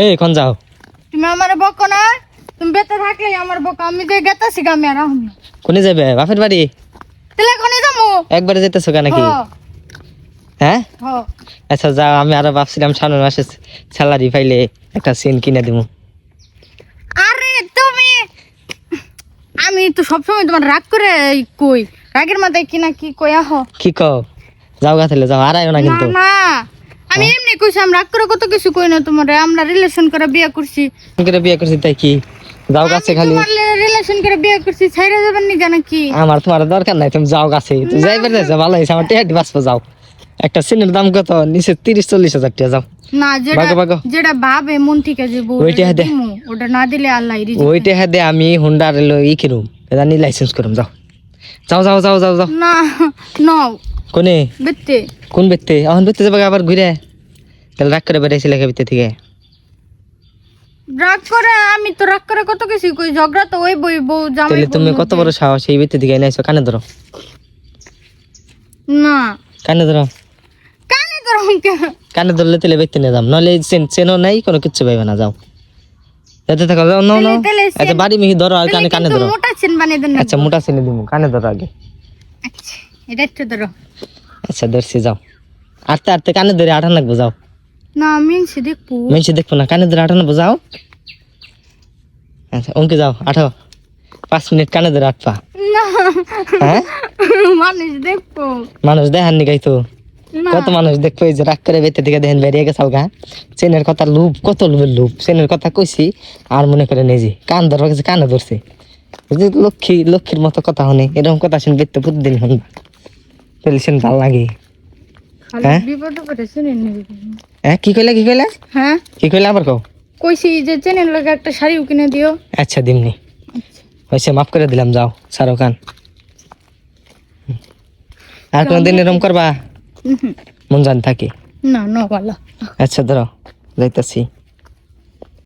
এই কোন যাও। তুমি আমার বকো না তুমি বেতে থাকলে আমার বকো। আমি যে গেতাছি গামে আর আহমি কোনে যাবে? বাপের বাড়ি? তাহলে যাব। একবারে যেতেছো কেন নাকি? হ্যাঁ? আচ্ছা যাও আমি আরও ভাবছিলাম সামনের মাসে স্যালারি পাইলে একটা সিন কিনে দিব আরে তুমি আমি তো সবসময় তোমার রাগ করে কই। রাগের মাথায় কি না কি কই আহ। কি কও? যাও গা তাহলে যাও আর না না কিন্তু। না। আমি এমনি কইছি আমি রাগ করে কত কিছু কই না তোমার আমরা রিলেশন করে বিয়ে করছি। করে বিয়ে করছি তাই কি? যাও গাছে খালি। তোমার রিলেশন করে বিয়ে করছি ছাইরা যাবেন নি জানা কি আমার তোমার দরকার নাই তুমি যাও গাছে। তুমি যাই বেড়ে ভালো হয়েছে আমার টিহাটি বাঁচবো যাও। একটা সিনের দাম কত? নিচে তিরিশ চল্লিশ হাজার টাকা যাও। না যেটা। যেটা ভাবে মন থেকে যে বউ ওইটা দে। ওটা না দিলে আল্লাহ ওইটা হ্যাঁ দে আমি হুন্ডার এলো ই কিনুম জানি লাইসেন্স করুম যাও। যাও যাও যাও যাও যাও। না নাও। কোনে? বেতে কোন বেতে এখন বেতে যাবে আবার ঘুরে। তাহলে রাগ করে বেড়াইছি লেখা বেতে থেকে। রাগ করে আমি তো রাগ করে কত কিছু কই ঝগড়া তো ওই বই বউ জামাই তাহলে তুমি কত। বড় সাহস এই বেতে থেকে এনে আইছো? কানে ধরো। না। কানে ধরো। কানে ধরো কানে ধরলে তাহলে বেতে নিয়ে যাম নলে চেনও নাই কোনো কিচ্ছু পাইবে না যাও। যেতে থাকো যাও নাও নাও। আচ্ছা বাড়ি মিহি ধরো আর কানে কানে ধরো। মোটা চেন বানিয়ে দেন আচ্ছা মোটা চেনে দিব কানে ধরো আগে। আচ্ছা এটা একটু ধরো। আচ্ছা ধরছি যাও। আটতে আটতে কানে ধরে আঠান লাগবো যাও। না মিনছি দেখব। না কানে ধরে লাগবো যাও আচ্ছা অঙ্কে যাও আঠাও। পাঁচ মিনিট কানে ধরে আটপা। না। হ্যাঁ? মানুষ দেখব। মানুষ দেখান নি। গাইতো কত মানুষ দেখব এই যে রাগ করে বেতে দিকে দেখেন বেরিয়ে গেছে গা চেনের কথা লুপ কত লুপের লুপ চেনের কথা কইছি আর মনে করে নেজি কান ধরবা গেছে কানে ধরছে। লক্ষ্মী লক্ষ্মীর মতো কথা হনে এরকম কথা শুনে বেতে প্রতিদিন হন। তাহলে শুনে ভালো লাগে। হ্যাঁ? বিপদে পড়ে শুনে হ্যাঁ কি কইলা কি কইলা? হ্যাঁ? কি কইলা আবার কও? কইছি যে চেনের লাগে একটা শাড়িও কিনে দিও। আচ্ছা দিমনি। হয়েছে মাফ করে দিলাম যাও সারো খান। আর কোনদিন এরকম করবা? মন জান থাকে। না না ভালো। আচ্ছা ধরো যাইতাছি।